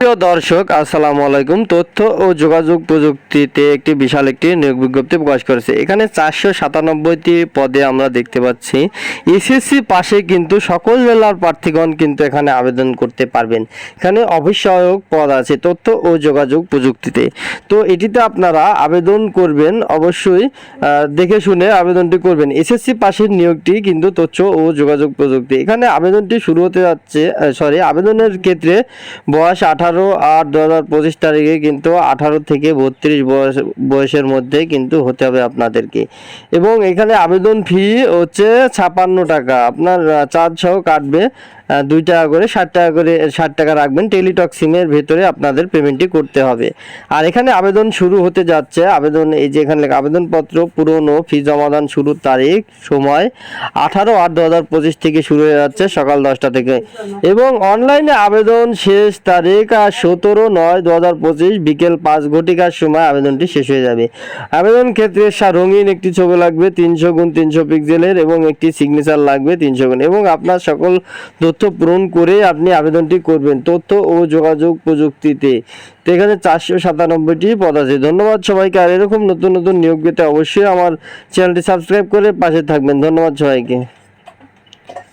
প্রিয় দর্শক, আসসালামু আলাইকুম। তথ্য ও যোগাযোগ প্রযুক্তিতে একটি বিশাল একটি নিয়োগ বিজ্ঞপ্তি প্রকাশ করেছে। এখানে চারশো সাতানব্বইটি পদে আমরা দেখতে পাচ্ছি। এসএসসি পাশে কিন্তু সকল জেলার প্রার্থীগণ কিন্তু এখানে আবেদন করতে পারবেন। এখানে সহায়ক পদ আছে তথ্য ও যোগাযোগ প্রযুক্তিতে। তো এটিতে আপনারা আবেদন করবেন, অবশ্যই দেখে শুনে আবেদনটি করবেন। এসএসসি পাশের নিয়োগটি কিন্তু তথ্য ও যোগাযোগ প্রযুক্তি। এখানে আবেদনটি শুরু হতে যাচ্ছে সরি আবেদনের ক্ষেত্রে বয়স আঠারো আট দু হাজার পঁচিশ তারিখে কিন্তু আঠারো থেকে বত্রিশ বয়স, বয়সের মধ্যে কিন্তু হতে হবে আপনাদেরকে। এবং এখানে আবেদন ফি হচ্ছে ছাপান্ন টাকা। আপনার চার্জ সহ কাটবে। দুই টাকা করে, ষাট টাকা করে, ষাট টাকা রাখবেন। টেলিটক সিমের ভেতরে আপনাদের পেমেন্টটি করতে হবে। আর এখানে আবেদন শুরু হতে যাচ্ছে। আবেদন, এই যে এখানে আবেদনপত্র পুরনো, ফি জমাদান শুরুর তারিখ, সময় আঠারো আট দু হাজার পঁচিশ থেকে শুরু হয়ে যাচ্ছে সকাল দশটা থেকে। এবং অনলাইনে আবেদন শেষ তারিখ আর সতেরো নয় দু হাজার পঁচিশ বিকেল পাঁচ ঘটিকার সময় আবেদনটি শেষ হয়ে যাবে। আবেদন ক্ষেত্রে রঙিন একটি ছবি লাগবে, তিনশো গুণ তিনশো পিক্সেলের এবং একটি সিগনেচার লাগবে, তিনশো গুণ। এবং আপনার সকল তথ্য পূরণ করে আপনি আবেদনটি করবেন তথ্য ও যোগাযোগ প্রযুক্তিতে। তো এখানে চারশো সাতানব্বইটি পদ আছে। ধন্যবাদ সবাইকে। আর এরকম নতুন নতুন নিয়োগ পেতে অবশ্যই আমার চ্যানেলটি সাবস্ক্রাইব করে পাশে থাকবেন। ধন্যবাদ সবাইকে।